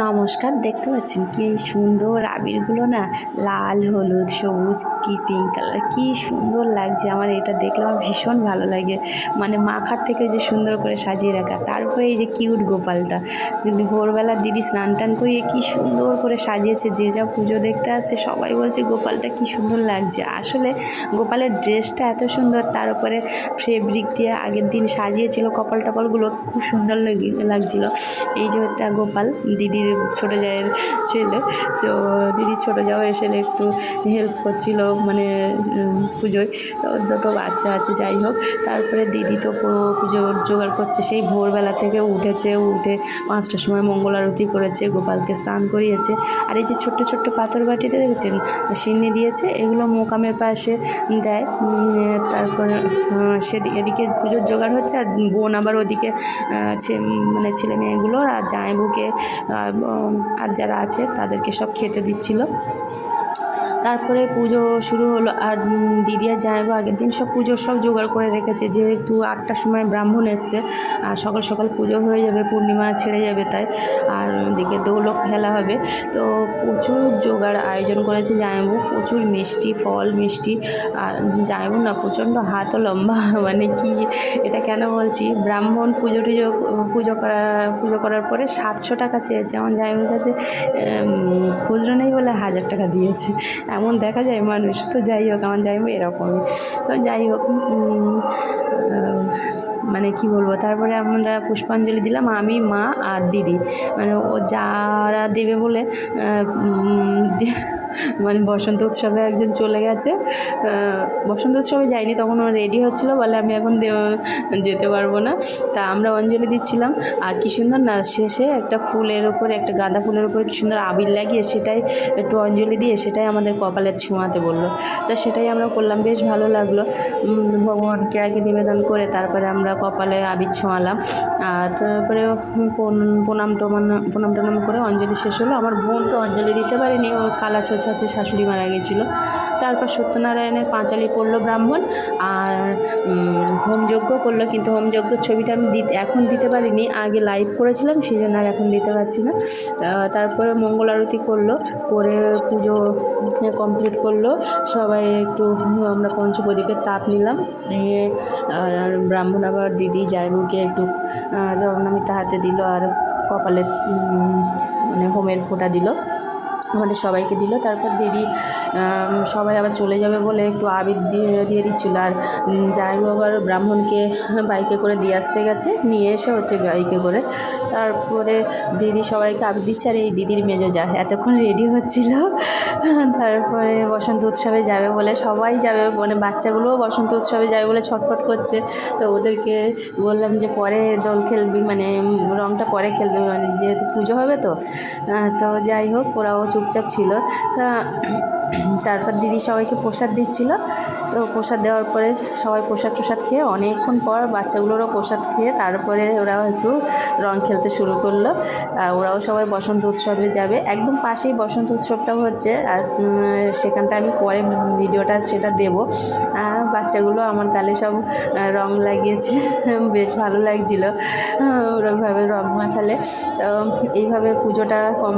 নমস্কার, দেখতে পাচ্ছেন কি এই সুন্দর আবিরগুলো না? লাল, হলুদ, সবুজ, কি পিঙ্ক কালার কি সুন্দর লাগছে আমার এটা দেখলে, আমার ভীষণ ভালো লাগে। মানে মাখার থেকে যে সুন্দর করে সাজিয়ে রাখা তারপরে এই যে কিউট গোপালটা। কিন্তু ভোরবেলা দিদি স্নান টান করিয়ে কি সুন্দর করে সাজিয়েছে, যে যা পুজো দেখতে আসছে, সবাই বলছে, গোপালটা কি সুন্দর লাগছে। আসলে গোপালের ড্রেসটা এত সুন্দর, তার উপরে ফেব্রিক দিয়ে আগের দিন সাজিয়েছিল কপাল টপালগুলো খুব সুন্দর লাগি- লাগছিল। এই যে একটা গোপাল, দিদির ছোটো জায়ের ছেলে। তো দিদির ছোটো যাও এসে একটু হেল্প করছিল মানে পুজোয়। দুটো বাচ্চা আছে, যাই হোক। তারপরে দিদি তো পুজোর জোগাড় করছে। সেই ভোরবেলা থেকে উঠেছে, উঠে পাঁচটার সময় মঙ্গল আরতি করেছে, গোপালকে স্নান করিয়েছে। আর এই যে ছোট্ট ছোট্ট পাথর বাটিতে দেখেছেন? সিন্নি দিয়েছে, এগুলো মোকামের পাশে দেয়। তারপরে সেদিকে এদিকে পুজোর জোগাড় হচ্ছে, আর বোন আবার ওদিকে মানে ছেলে মেয়েগুলো আর জামাইবুকে আর যারা আছে তাদেরকে সব খেতে দিচ্ছিল। তারপরে পুজো শুরু হলো আর দিদি আর জামাইবু আগের দিন সব পুজোর সব জোগাড় করে রেখেছে, যেহেতু আটটার সময় ব্রাহ্মণ এসছে, আর সকাল সকাল পুজো হয়ে যাবে, পূর্ণিমা ছেড়ে যাবে তাই, আর ওদিকে দৌলও খেলা হবে। তো প্রচুর জোগাড় আয়োজন করেছে জামাইবু প্রচুর মিষ্টি, ফল মিষ্টি, আর জামাইবু না প্রচণ্ড হাতও লম্বা মানে কি এটা কেন বলছি? ব্রাহ্মণ পুজো টুজো, পুজো করা, পুজো করার পরে সাতশো টাকা চেয়েছে। আমার জামাইবুর কাছে খুচরো নেই বলে হাজার টাকা দিয়েছে। এমন দেখা যায়, মানুষ তো যাই হোক, আমার যাই হোক, এরকমই। তো যাই হোক মানে কি বলব, তারপরে আমরা পুষ্পাঞ্জলি দিলাম, আমি, মা আর দিদি। মানে ও যারা দেবে বলে মানে বসন্ত উৎসবে একজন চলে গেছে। বসন্ত উৎসবে যাইনি, তখন ও রেডি হচ্ছিল বলে আমি এখন যেতে পারব না। তা আমরা অঞ্জলি দিচ্ছিলাম। আর কি সুন্দর না, শেষে একটা ফুলের ওপরে একটা গাঁদা ফুলের উপরে কি সুন্দর আবির লাগিয়ে সেটাই একটু অঞ্জলি দিয়ে সেটাই আমাদের কপালে ছোঁয়াতে বলল। তা সেটাই আমরা করলাম, বেশ ভালো লাগল। ভগবানকে আগে নিবেদন করে তারপরে আমরা কপালে আবির ছোঁয়ালাম। আর তারপরে প্রণ- প্রণাম টমান, প্রণাম টনাম করে অঞ্জলি শেষ হলো। আমার বোন তো অঞ্জলি দিতে পারেনি, ও কালা আছে শাশুড়ি মারা গেছিল। তারপর সত্যনারায়ণের পাঁচালি পড়ল ব্রাহ্মণ আর হোমযজ্ঞ করল, কিন্তু হোমযজ্ঞের ছবিটা আমি দিতে, এখন দিতে পারিনি, আগে লাইভ করেছিলাম, সেই জন্য আর এখন দিতে পারছি না। তারপরে মঙ্গল আরতি করল, করে পুজো কমপ্লিট করল, সবাই একটু, আমরা পঞ্চপ্রদীপের তাপ নিলাম, নিয়ে, আর ব্রাহ্মণ আবার দিদি জায়নুকে একটু জগন্নামিতা হাতে দিল আর কপালে মানে হোমের ফোঁটা দিল। আমাদের সবাইকে দিল। তারপর দিদি সবাই আবার চলে যাবে বলে একটু আবির দিয়ে দিয়ে দিচ্ছিল। আর জামাইবাবু আবার ব্রাহ্মণকে বাইকে করে দিয়ে আসতে গেছে। নিয়ে এসে হচ্ছে বাইকে করে। তারপরে দিদি সবাইকে আবির দিচ্ছে। আর এই দিদির মেজো যা, এতক্ষণ রেডি হচ্ছিল। তারপরে বসন্ত উৎসবে যাবে বলে সবাই যাবে মানে বাচ্চাগুলোও বসন্ত উৎসবে যাবে বলে ছটফট করছে। তো ওদেরকে বললাম যে, পরে দোল খেলবি মানে রংটা পরে খেলবে মানে যেহেতু পুজো হবে তো। তো যাই হোক, ওরাও চুপচাপ ছিল। তা তারপর দিদি সবাইকে প্রসাদ দিচ্ছিল। তো প্রসাদ দেওয়ার পরে সবাই প্রসাদ প্রসাদ খেয়ে অনেকক্ষণ পর বাচ্চাগুলোরও প্রসাদ খেয়ে তারপরে ওরাও একটু রং খেলতে শুরু করল। আর ওরাও সবাই বসন্ত উৎসবে যাবে। একদম পাশেই বসন্ত উৎসবটা হচ্ছে। আর সেখানটা আমি পরে ভিডিওটা সেটা দেবো। আর বাচ্চাগুলো আমার গালে সব রং লাগিয়েছে। বেশ ভালো লাগছিল। ওরকমভাবে রং মাখালে। তো এইভাবে পুজোটা কম